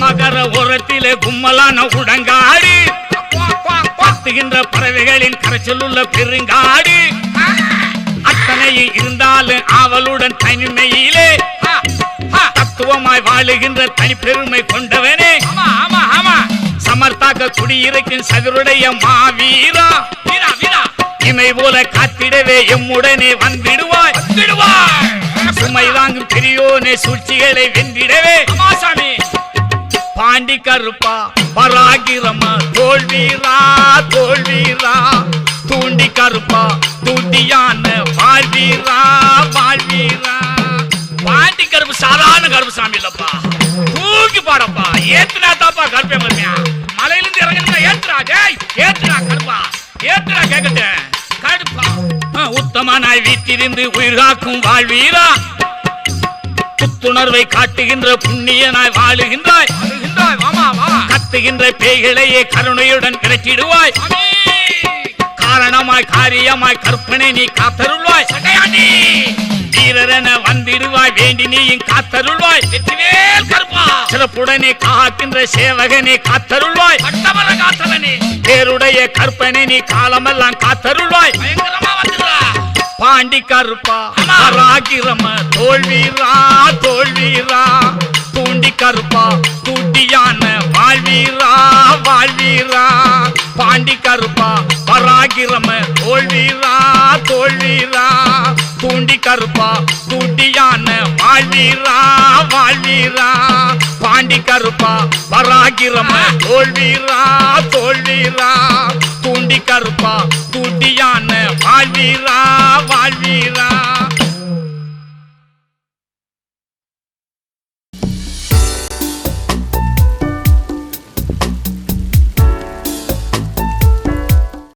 மகர கும்மலான உடங்காடு. பத்துகின்ற பறவைகளின் கரைச்சல் உள்ள பெருங்காடு. அத்தனையும் இருந்தாலும் ஆவலுடன் தனிமையிலே. தத்துவமாய் வாழுகின்ற தனிப்பெருமை கொண்டவனே. ஆமா ஆமா ஆமா. சமர்த்தாக்க குடியிருக்கும் சதுருடைய மாவீரா. வீரா வீரா இமை போல காத்திடவே எம்முடனே வந்திடுவாய். விடுவாய் சுமை வாங்கும் பெரியோனே சூழ்ச்சிகளை வென்றிடவே. மாசாமி பாண்டி கருப்பா பராகிரமா தோல்வீரா தோல்வீரா. தூண்டி கருப்பா தூண்டியா டேய் ஏத்துறா கருப்பா ஏத்துறா கேக்கட்டேன் கடுப்பா ஆ, உத்தமனாய் வீட்டிருந்து உயிர் காக்கும் வாழ்வீரா. புத்துணர்வை காட்டுகின்ற புண்ணியனாய் வாழுகின்றாய். வருகின்றாய் வாமா வா. கத்துகின்ற பேய்களையே கருணையுடன் சாமி காரணமாய் காரியமாய் கற்பனை நீ காத்தருள்வாய். வீரரென வந்திடுவாய் வேண்டி நீயும் காத்தருள்வாய். சிறப்புடனே காக்கின்ற சேவகனே காத்தருள்வாய். பட்டமர பேருடைய கற்பனை நீ காலமெல்லாம் காத்தருள்வாய். பாண்டி கருப்பா ஆமா. பராக்கிரம தோல்வீரா தோல்வீரா தூண்டி கருப்பா தூட்டியான வாழ்வீரா வாழ்வீரா பாண்டி கருப்பா பராக்கிரம தோல்வீரா தோல்வீரா தூண்டி கருப்பா தூட்டியான வாழ்வீரா வாழ்வீரா பாண்டி கருப்பா பராக்கிரம தோல்வீரா தோல்வீரா கருப்பா தூண்டியான வாழ்வீரா வாழ்வீரா.